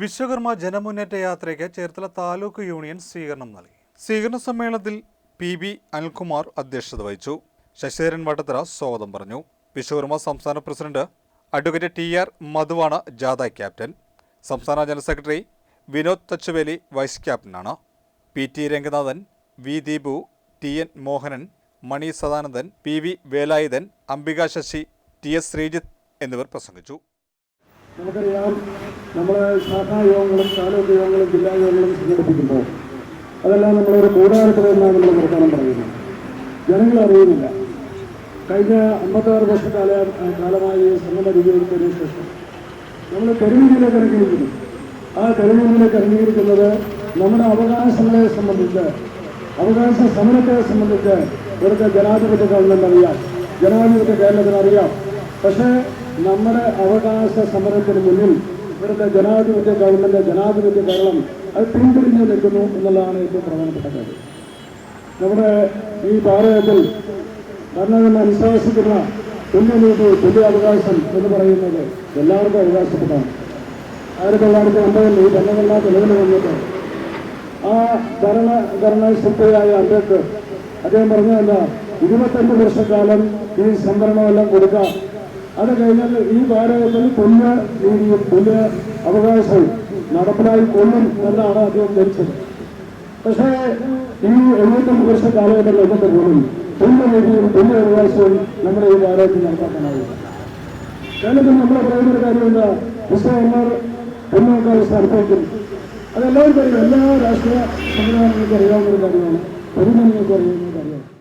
വിശ്വകർമ്മ ജനമുന്നേറ്റ യാത്രയ്ക്ക് ചേർത്തല താലൂക്ക് യൂണിയൻ സ്വീകരണം നൽകി. സ്വീകരണ സമ്മേളനത്തിൽ പി ബി അനിൽകുമാർ അധ്യക്ഷത വഹിച്ചു. ശശിധരൻ വട്ടത്തറ സ്വാഗതം പറഞ്ഞു. വിശ്വകർമ്മ സംസ്ഥാന പ്രസിഡന്റ് അഡ്വക്കേറ്റ് ടി ആർ മധുവാണ് ജാഥ ക്യാപ്റ്റൻ. സംസ്ഥാന general secretary Vinod Thachuveli vice ക്യാപ്റ്റനാണ്. P T Ranganathan V Deepu T N Mohanan Mani Sadanandan P V Velayudhan Ambika Shashi T S Sreejith എന്നിവർ പ്രസംഗിച്ചു. നമുക്കറിയാം നമ്മൾ ശാഖാ യോഗങ്ങളും താലൂക്ക് യോഗങ്ങളും ജില്ലാ യോഗങ്ങളും സംഘടിപ്പിക്കുമ്പോൾ അതെല്ലാം നമ്മളൊരു കൂടാരത്തിൽ നിന്നാണ് നമ്മൾ വർത്തമാനം പറയുന്നത് ജനങ്ങൾ അറിയുന്നില്ല. കഴിഞ്ഞ അമ്പത്താറ് വർഷക്കാല കാലമായി സംഘടന രൂപീകരിച്ചതിന് ശേഷം നമ്മൾ തെരുവുകളിലേക്ക് ഇറങ്ങിയിരിക്കുന്നു. ആ തെരുവുകളിലേക്ക് ഇറങ്ങിയിരിക്കുന്നത് നമ്മുടെ അവകാശങ്ങളെ സംബന്ധിച്ച് അവകാശ സമരത്തെ സംബന്ധിച്ച് ഇവിടുത്തെ ജനാധിപത്യ ഗവൺമെന്റ് അറിയാം. ജനാധിപത്യ കേരളത്തിന് പക്ഷേ നമ്മുടെ അവകാശ സമരത്തിന് മുന്നിൽ ഇവിടുത്തെ ജനാധിപത്യ ഗവൺമെന്റ് ജനാധിപത്യ കേരളം അത് പിന്തിരിഞ്ഞു നിൽക്കുന്നു എന്നുള്ളതാണ് ഏറ്റവും പ്രധാനപ്പെട്ട കാര്യം. നമ്മുടെ ഈ ഭാരതത്തിൽ ഭരണഘടന അനുശാസിക്കുന്ന തുല്യനീതി തുല്യ അവകാശം എന്ന് പറയുന്നത് എല്ലാവർക്കും അവകാശപ്പെട്ടതാണ്. ആയിരത്തി തൊള്ളായിരത്തി ഒമ്പതിൽ ഈ ഭരണഘടന നിലവിൽ വന്നത് ആ ഭരണഘടന ശക്തിയായ അംബേദ്കർ അദ്ദേഹം പറഞ്ഞതല്ല ഇരുപത്തഞ്ച് വർഷക്കാലം ഈ സംവരണമെല്ലാം കൊടുക്കാം അത് കഴിഞ്ഞാൽ ഈ ഭാരതത്തിൽ തുല്യ രീതിയും തുല്യ അവകാശവും നടപ്പിലായി കൊള്ളും എന്നാണ് അദ്ദേഹം ധരിച്ചത്. പക്ഷേ ഈ എഴുപത്തഞ്ച് വർഷ കാലഘട്ടം ലോകത്തെ പോലും തുല്യ രീതിയും തുല്യ അവകാശവും നമ്മുടെ ഈ ഭാരതത്തിൽ നടപ്പാക്കാനാവില്ല കേരളത്തിൽ നമ്മളെ പറയുന്ന കാര്യമില്ല പുസ്തകന്മാർ പിന്നോക്കാവസ്ഥ അനുഭവിക്കും അതെല്ലാവർക്കും അറിയാം. എല്ലാ രാഷ്ട്രീയ സംവിധാനങ്ങൾക്കും അറിയാവുന്ന ഒരു കാര്യമാണ്. പൊതുജനങ്ങൾക്ക് അറിയാവുന്ന ഒരു കാര്യമാണ്.